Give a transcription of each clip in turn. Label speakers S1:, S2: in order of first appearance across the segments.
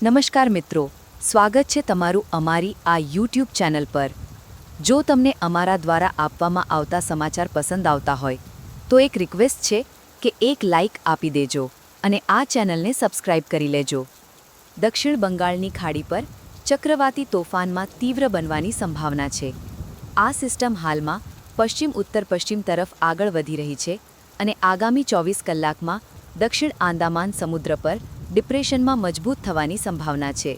S1: નમસ્કાર મિત્રો, સ્વાગત છે તમારું અમારી આ યુટ્યુબ ચેનલ પર. જો તમને અમારા દ્વારા આપવામાં આવતા સમાચાર પસંદ આવતા હોય, તો એક રિક્વેસ્ટ છે કે એક લાઇક આપી દેજો અને આ ચેનલને સબસ્ક્રાઇબ કરી લેજો. દક્ષિણ બંગાળની ખાડી પર ચક્રવાતી તોફાનમાં તીવ્ર બનવાની સંભાવના છે. આ સિસ્ટમ હાલમાં પશ્ચિમ ઉત્તર પશ્ચિમ તરફ આગળ વધી રહી છે અને આગામી ચોવીસ કલાકમાં દક્ષિણ આંદામાન સમુદ્ર પર ડિપ્રેશનમાં મજબૂત થવાની સંભાવના છે.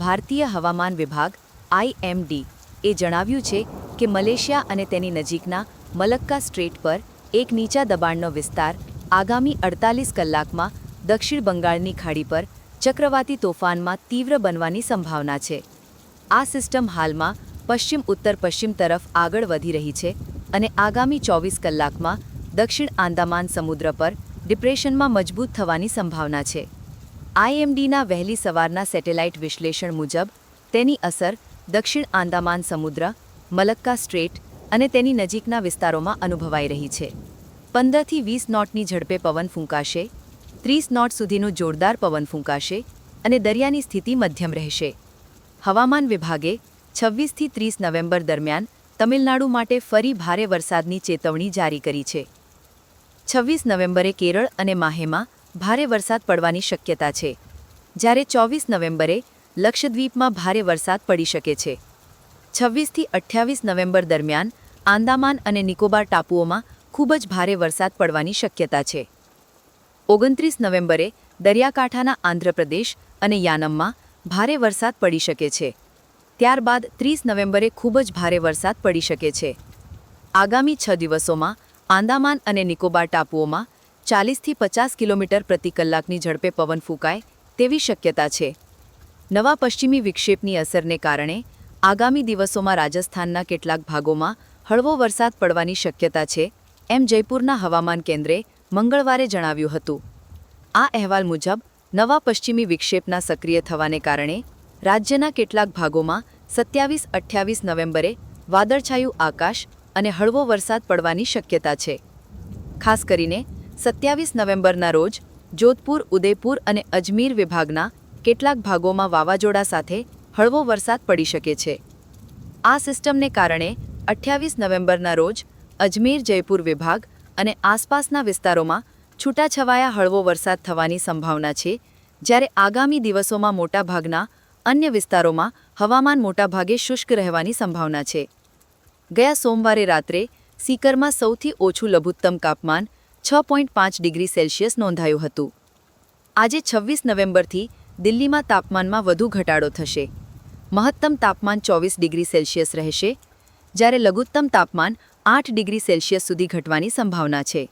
S1: ભારતીય હવામાન વિભાગ આઈએમડી એ જણાવ્યું છે કે મલેશિયા અને તેની નજીકના મલક્કા સ્ટ્રેટ પર એક નીચા દબાણનો વિસ્તાર આગામી અડતાલીસ કલાકમાં દક્ષિણ બંગાળની ખાડી પર ચક્રવાતી તોફાનમાં તીવ્ર બનવાની સંભાવના છે. આ સિસ્ટમ હાલમાં પશ્ચિમ ઉત્તર પશ્ચિમ તરફ આગળ વધી રહી છે અને આગામી ચોવીસ કલાકમાં દક્ષિણ આંદામાન સમુદ્ર પર ડિપ્રેશનમાં મજબૂત થવાની સંભાવના છે. આઈએમડીના વહેલી સવારના સેટેલાઇટ વિશ્લેષણ મુજબ, તેની અસર દક્ષિણ આંદામાન સમુદ્ર, મલક્કા સ્ટ્રેટ અને તેની નજીકના વિસ્તારોમાં અનુભવાઈ રહી છે. પંદરથી વીસ નોટની ઝડપે પવન ફૂંકાશે, ત્રીસ નોટ સુધીનું જોરદાર પવન ફૂંકાશે અને દરિયાની સ્થિતિ મધ્યમ રહેશે. હવામાન વિભાગે છવ્વીસથી ત્રીસ નવેમ્બર દરમિયાન તમિલનાડુ માટે ફરી ભારે વરસાદની ચેતવણી જારી કરી છે. છવ્વીસ નવેમ્બરે કેરળ અને માહેમાં ભારે વરસાદ પડવાની શક્યતા છે. જ્યારે ચોવીસ નવેમ્બરે લક્ષદ્વીપમાં ભારે વરસાદ પડી શકે છે. છવ્વીસથી અઠ્યાવીસ નવેમ્બર દરમિયાન આંદામાન અને નિકોબાર ટાપુઓમાં ખૂબ જ ભારે વરસાદ પડવાની શક્યતા છે. ઓગણત્રીસ નવેમ્બરે દરિયાકાંઠાના આંધ્રપ્રદેશ અને યાનમમાં ભારે વરસાદ પડી શકે છે. ત્યારબાદ ત્રીસ નવેમ્બરે ખૂબ જ ભારે વરસાદ પડી શકે છે. આગામી છ દિવસોમાં આંદામાન અને નિકોબાર ટાપુઓમાં ચાલીસથી પચાસ કિલોમીટર પ્રતિ કલાકની ઝડપે પવન ફૂંકાય તેવી શક્યતા છે. નવા પશ્ચિમી વિક્ષેપની અસરને કારણે આગામી દિવસોમાં રાજસ્થાનના કેટલાક ભાગોમાં હળવો વરસાદ પડવાની શક્યતા છે, એમ જયપુરના હવામાન કેન્દ્રે મંગળવારે જણાવ્યું હતું. આ અહેવાલ મુજબ, નવા પશ્ચિમી વિક્ષેપના સક્રિય થવાને કારણે રાજ્યના કેટલાક ભાગોમાં સત્યાવીસ અઠ્યાવીસ નવેમ્બરે વાદળછાયું આકાશ અને હળવો વરસાદ પડવાની શક્યતા છે. ખાસ કરીને સત્યાવીસ નવેમ્બરના રોજ જોધપુર, ઉદયપુર અને અજમીર વિભાગના કેટલાક ભાગોમાં વાવાઝોડા સાથે હળવો વરસાદ પડી શકે છે. આ સિસ્ટમને કારણે અઠ્યાવીસ નવેમ્બરના રોજ અજમેર, જયપુર વિભાગ અને આસપાસના વિસ્તારોમાં છૂટાછવાયા હળવો વરસાદ થવાની સંભાવના છે, જ્યારે આગામી દિવસોમાં મોટાભાગના અન્ય વિસ્તારોમાં હવામાન મોટાભાગે શુષ્ક રહેવાની સંભાવના છે. ગયા સોમવારે રાત્રે સીકરમાં સૌથી ઓછું લઘુત્તમ તાપમાન છ પોઈન્ટ પાંચ ડિગ્રી સેલ્સિયસ નોંધાયું હતું. આજે છવ્વીસ નવેમ્બરથી દિલ્હીમાં તાપમાનમાં વધુ ઘટાડો થશે. મહત્તમ તાપમાન ચોવીસ ડિગ્રી સેલ્સિયસ રહેશે, જ્યારે લઘુત્તમ તાપમાન આઠ ડિગ્રી સેલ્સિયસ સુધી ઘટવાની સંભાવના છે.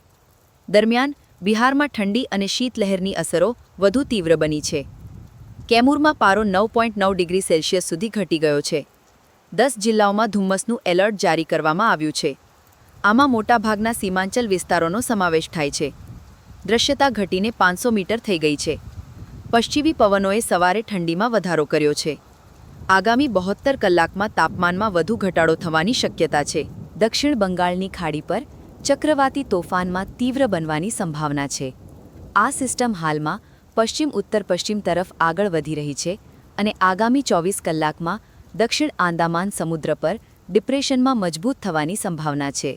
S1: દરમિયાન બિહારમાં ઠંડી અને શીતલહેરની અસરો વધુ તીવ્ર બની છે. કેમૂરમાં પારો નવ પોઈન્ટ નવ ડિગ્રી સેલ્સિયસ સુધી ઘટી ગયો છે. દસ જિલ્લાઓમાં ધુમ્મસનું એલર્ટ જારી કરવામાં આવ્યું છે. આમાં મોટાભાગના સીમાંચલ વિસ્તારોનો સમાવેશ થાય છે. દ્રશ્યતા ઘટીને પાંચસો મીટર થઈ ગઈ છે. પશ્ચિમી પવનોએ સવારે ઠંડીમાં વધારો કર્યો છે. આગામી બહોત્તર કલાકમાં તાપમાનમાં વધુ ઘટાડો થવાની શક્યતા છે. દક્ષિણ બંગાળની ખાડી પર ચક્રવાતી તોફાનમાં તીવ્ર બનવાની સંભાવના છે. આ સિસ્ટમ હાલમાં પશ્ચિમ ઉત્તર પશ્ચિમ તરફ આગળ વધી રહી છે અને આગામી ચોવીસ કલાકમાં દક્ષિણ આંદામાન સમુદ્ર પર ડિપ્રેશનમાં મજબૂત થવાની સંભાવના છે.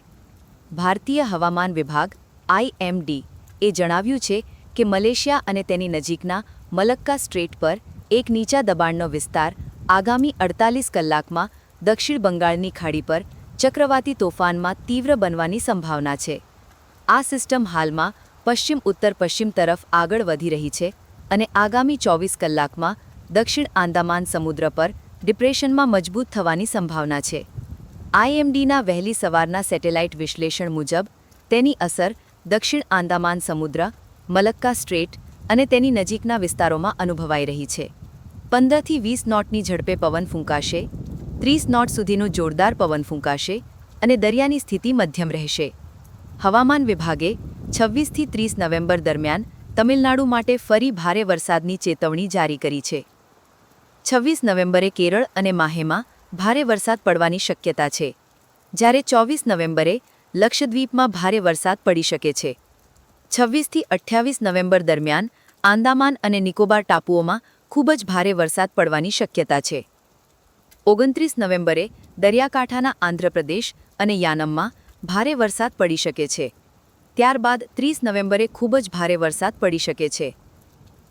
S1: ભારતીય હવામાન વિભાગ આઈએમડી એ જણાવ્યું છે કે મલેશિયા અને તેની નજીકના મલક્કા સ્ટ્રેટ પર એક નીચા દબાણનો વિસ્તાર આગામી અડતાલીસ કલાકમાં દક્ષિણ બંગાળની ખાડી પર ચક્રવાતી તોફાનમાં તીવ્ર બનવાની સંભાવના છે. આ સિસ્ટમ હાલમાં પશ્ચિમ ઉત્તર પશ્ચિમ તરફ આગળ વધી રહી છે અને આગામી ચોવીસ કલાકમાં દક્ષિણ આંદામાન સમુદ્ર પર ડિપ્રેશનમાં મજબૂત થવાની સંભાવના છે. આઈએમડીના વહેલી સવારના સેટેલાઇટ વિશ્લેષણ મુજબ, તેની અસર દક્ષિણ આંદામાન સમુદ્ર, મલક્કા સ્ટ્રેટ અને તેની નજીકના વિસ્તારોમાં અનુભવાઈ રહી છે. પંદરથી વીસ નોટની ઝડપે પવન ફૂંકાશે, ત્રીસ નોટ સુધીનું જોરદાર પવન ફૂંકાશે અને દરિયાની સ્થિતિ મધ્યમ રહેશે. હવામાન વિભાગે છવ્વીસથી ત્રીસ નવેમ્બર દરમિયાન તમિલનાડુ માટે ફરી ભારે વરસાદની ચેતવણી જારી કરી છે. છવ્વીસ નવેમ્બરે કેરળ અને માહેમાં ભારે વરસાદ પડવાની શક્યતા છે. જ્યારે ચોવીસ નવેમ્બરે લક્ષદ્વીપમાં ભારે વરસાદ પડી શકે છે. છવ્વીસથી અઠ્યાવીસ નવેમ્બર દરમિયાન આંદામાન અને નિકોબાર ટાપુઓમાં ખૂબ જ ભારે વરસાદ પડવાની શક્યતા છે. ઓગણત્રીસ નવેમ્બરે દરિયાકાંઠાના આંધ્રપ્રદેશ અને યાનમમાં ભારે વરસાદ પડી શકે છે. ત્યારબાદ ત્રીસ નવેમ્બરે ખૂબ જ ભારે વરસાદ પડી શકે છે.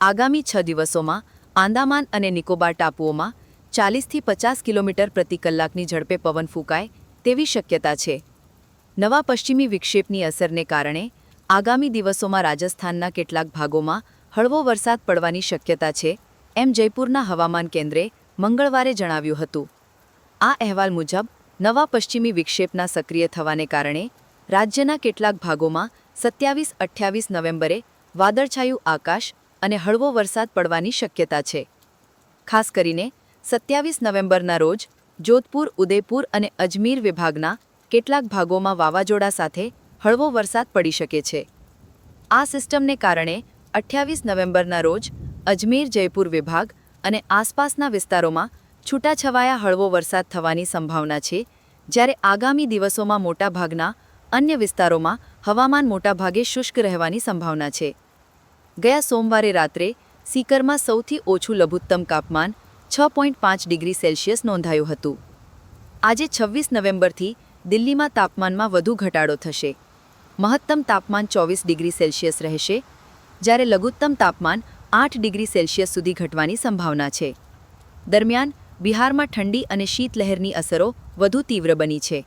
S1: આગામી છ દિવસોમાં આંદામાન અને નિકોબાર ટાપુઓમાં ચાલીસથી પચાસ કિલોમીટર પ્રતિ કલાકની ઝડપે પવન ફૂંકાય તેવી શક્યતા છે. નવા પશ્ચિમી વિક્ષેપની અસરને કારણે આગામી દિવસોમાં રાજસ્થાનના કેટલાક ભાગોમાં હળવો વરસાદ પડવાની શક્યતા છે, એમ જયપુરના હવામાન કેન્દ્રે મંગળવારે જણાવ્યું હતું. આ અહેવાલ મુજબ, નવા પશ્ચિમી વિક્ષેપના સક્રિય થવાને કારણે રાજ્યના કેટલાક ભાગોમાં સત્યાવીસ અઠ્યાવીસ નવેમ્બરે વાદળછાયું આકાશ અને હળવો વરસાદ પડવાની શક્યતા છે. ખાસ કરીને સત્યાવીસ નવેમ્બરના રોજ જોધપુર, ઉદયપુર અને અજમીર વિભાગના કેટલાક ભાગોમાં વાવાઝોડા સાથે હળવો વરસાદ પડી શકે છે. આ સિસ્ટમને કારણે અઠ્યાવીસ નવેમ્બરના રોજ અજમેર, જયપુર વિભાગ અને આસપાસના વિસ્તારોમાં છૂટાછવાયા હળવો વરસાદ થવાની સંભાવના છે, જ્યારે આગામી દિવસોમાં મોટાભાગના અન્ય વિસ્તારોમાં હવામાન મોટાભાગે શુષ્ક રહેવાની સંભાવના છે. ગયા સોમવારે રાત્રે સીકરમાં સૌથી ઓછું લઘુત્તમ તાપમાન છ પોઈન્ટ પાંચ ડિગ્રી સેલ્સિયસ નોંધાયું હતું. આજે છવ્વીસ નવેમ્બરથી દિલ્હીમાં તાપમાનમાં વધુ ઘટાડો થશે. મહત્તમ તાપમાન ચોવીસ ડિગ્રી સેલ્સિયસ રહેશે, જ્યારે લઘુત્તમ તાપમાન આઠ ડિગ્રી સેલ્સિયસ સુધી ઘટવાની સંભાવના છે. દરમિયાન બિહારમાં ઠંડી અને શીતલહેરની અસરો વધુ તીવ્ર બની છે.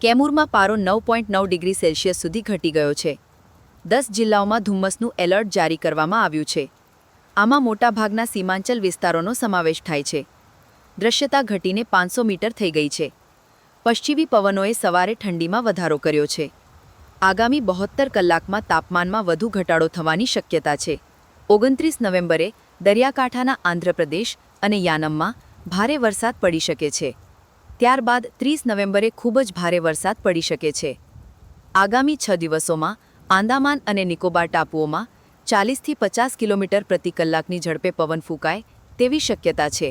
S1: કેમૂરમાં પારો નવ પોઈન્ટ નવ ડિગ્રી સેલ્સિયસ સુધી ઘટી ગયો છે. દસ જિલ્લાઓમાં ધુમ્મસનું એલર્ટ જારી કરવામાં આવ્યું છે. આમાં મોટાભાગના સીમાંચલ વિસ્તારોનો સમાવેશ થાય છે. દ્રશ્યતા ઘટીને પાંચસો મીટર થઈ ગઈ છે. પશ્ચિમી પવનોએ સવારે ઠંડીમાં વધારો કર્યો છે. આગામી બહોત્તર કલાકમાં તાપમાનમાં વધુ ઘટાડો થવાની શક્યતા છે. ઓગણત્રીસ નવેમ્બરે દરિયાકાંઠાના આંધ્રપ્રદેશ અને યાનમમાં ભારે વરસાદ પડી શકે છે. ત્યારબાદ ત્રીસ નવેમ્બરે ખૂબ જ ભારે વરસાદ પડી શકે છે. આગામી છ દિવસોમાં આંદામાન અને નિકોબાર ટાપુઓમાં ચાલીસથી પચાસ કિલોમીટર પ્રતિ કલાકની ઝડપે પવન ફૂંકાય તેવી શક્યતા છે.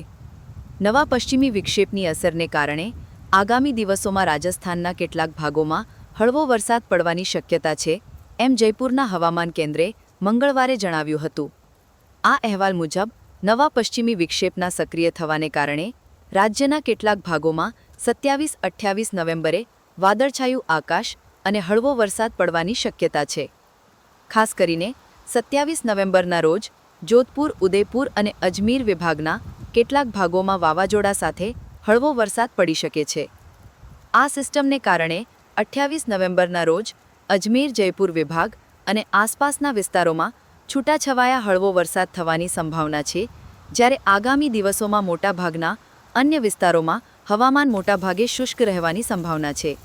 S1: નવા પશ્ચિમી વિક્ષેપની અસરને કારણે આગામી દિવસોમાં રાજસ્થાનના કેટલાક ભાગોમાં હળવો વરસાદ પડવાની શક્યતા છે, એમ જયપુરના હવામાન કેન્દ્રે મંગળવારે જણાવ્યું હતું. આ અહેવાલ મુજબ, નવા પશ્ચિમી વિક્ષેપના સક્રિય થવાને કારણે રાજ્યના કેટલાક ભાગોમાં સત્યાવીસ અઠ્યાવીસ નવેમ્બરે વાદળછાયું આકાશ અને હળવો વરસાદ પડવાની શક્યતા છે. ખાસ કરીને સત્યાવીસ નવેમ્બરના રોજ જોધપુર, ઉદયપુર અને અજમીર વિભાગના કેટલાક ભાગોમાં વાવાઝોડા સાથે હળવો વરસાદ પડી શકે છે. આ સિસ્ટમને કારણે અઠ્યાવીસ નવેમ્બરના રોજ અજમેર, જયપુર વિભાગ અને આસપાસના વિસ્તારોમાં છૂટાછવાયા હળવો વરસાદ થવાની સંભાવના છે, જ્યારે આગામી દિવસોમાં મોટાભાગના અન્ય વિસ્તારોમાં હવામાન મોટાભાગે શુષ્ક રહેવાની સંભાવના છે.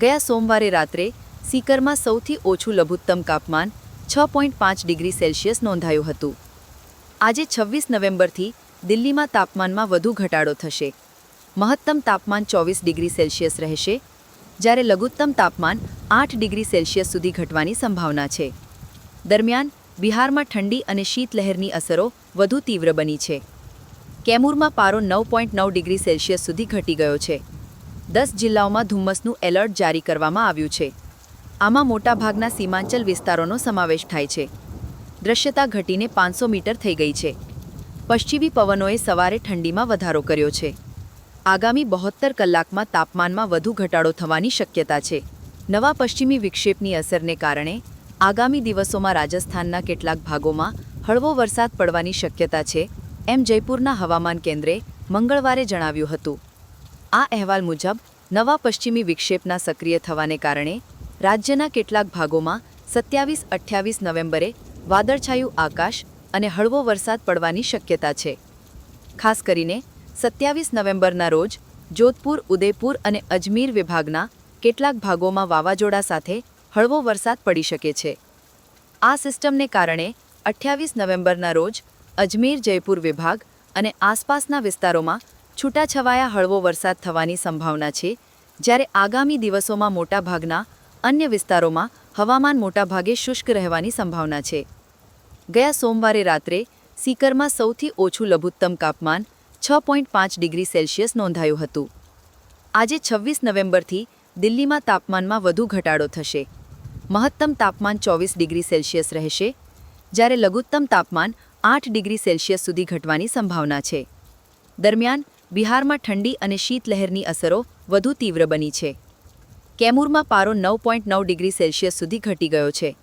S1: ગયા સોમવારે રાત્રે સીકરમાં સૌથી ઓછું લઘુત્તમ તાપમાન છ પોઈન્ટ પાંચ ડિગ્રી સેલ્સિયસ નોંધાયું હતું. આજે છવ્વીસ નવેમ્બરથી દિલ્હીમાં તાપમાનમાં વધુ ઘટાડો થશે. મહત્તમ તાપમાન ચોવીસ ડિગ્રી સેલ્સિયસ રહેશે, જ્યારે લઘુત્તમ તાપમાન આઠ ડિગ્રી સેલ્સિયસ સુધી ઘટવાની સંભાવના છે. દરમિયાન બિહારમાં ઠંડી અને શીતલહેરની અસરો વધુ તીવ્ર બની છે. કેમૂરમાં પારો નવ પોઈન્ટ નવ ડિગ્રી સેલ્સિયસ સુધી ઘટી ગયો છે. દસ જિલ્લાઓમાં ધુમ્મસનું એલર્ટ જારી કરવામાં આવ્યું છે. આમાં મોટાભાગના સીમાંચલ વિસ્તારોનો સમાવેશ થાય છે. દ્રશ્યતા ઘટીને પાંચસો મીટર થઈ ગઈ છે. પશ્ચિમી પવનોએ સવારે ઠંડીમાં વધારો કર્યો છે. આગામી બહોત્તર કલાકમાં તાપમાનમાં વધુ ઘટાડો થવાની શક્યતા છે. નવા પશ્ચિમી વિક્ષેપની અસરને કારણે આગામી દિવસોમાં રાજસ્થાનના કેટલાક ભાગોમાં હળવો વરસાદ પડવાની શક્યતા છે, એમ જયપુરના હવામાન કેન્દ્રે મંગળવારે જણાવ્યું હતું. આ અહેવાલ મુજબ, નવા પશ્ચિમી વિક્ષેપના સક્રિય થવાને કારણે રાજ્યના કેટલાક ભાગોમાં સત્યાવીસ અઠ્યાવીસ નવેમ્બરે વાદળછાયું આકાશ અને હળવો વરસાદ પડવાની શક્યતા છે. ખાસ કરીને સત્યાવીસ નવેમ્બરના રોજ જોધપુર, ઉદયપુર અને અજમીર વિભાગના કેટલાક ભાગોમાં વાવાઝોડા સાથે હળવો વરસાદ પડી શકે છે. આ સિસ્ટમને કારણે અઠ્યાવીસ નવેમ્બરના રોજ અજમેર, જયપુર વિભાગ અને આસપાસના વિસ્તારોમાં છૂટાછવાયા હળવો વરસાદ થવાની સંભાવના છે, જ્યારે આગામી દિવસોમાં મોટાભાગના અન્ય વિસ્તારોમાં હવામાન મોટાભાગે શુષ્ક રહેવાની સંભાવના છે. ગયા સોમવારે રાત્રે સીકરમાં સૌથી ઓછું લઘુત્તમ તાપમાન છ પોઈન્ટ પાંચ ડિગ્રી સેલ્સિયસ નોંધાયું હતું. આજે છવ્વીસ નવેમ્બરથી દિલ્હીમાં તાપમાનમાં વધુ ઘટાડો થશે. મહત્તમ તાપમાન ચોવીસ ડિગ્રી સેલ્સિયસ રહેશે, જ્યારે લઘુત્તમ તાપમાન આઠ ડિગ્રી સેલ્સિયસ સુધી ઘટવાની સંભાવના છે. દરમિયાન બિહારમાં ઠંડી અને શીતલહેરની અસરો વધુ તીવ્ર બની છે. કેમૂરમાં પારો નવ પોઈન્ટ નવ ડિગ્રી સેલ્સિયસ સુધી ઘટી ગયો છે.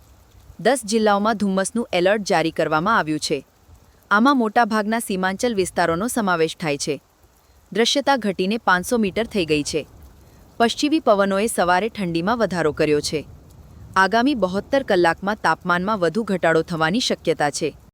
S1: દસ જિલ્લાઓમાં ધુમ્મસનું એલર્ટ જારી કરવામાં આવ્યું છે. આમાં મોટાભાગના સીમાંચલ વિસ્તારોનો સમાવેશ થાય છે. દ્રશ્યતા ઘટીને પાંચસો મીટર થઈ ગઈ છે. પશ્ચિમી પવનોએ સવારે ઠંડીમાં વધારો કર્યો છે. આગામી બહોત્તર કલાકમાં તાપમાનમાં વધુ ઘટાડો થવાની શક્યતા છે.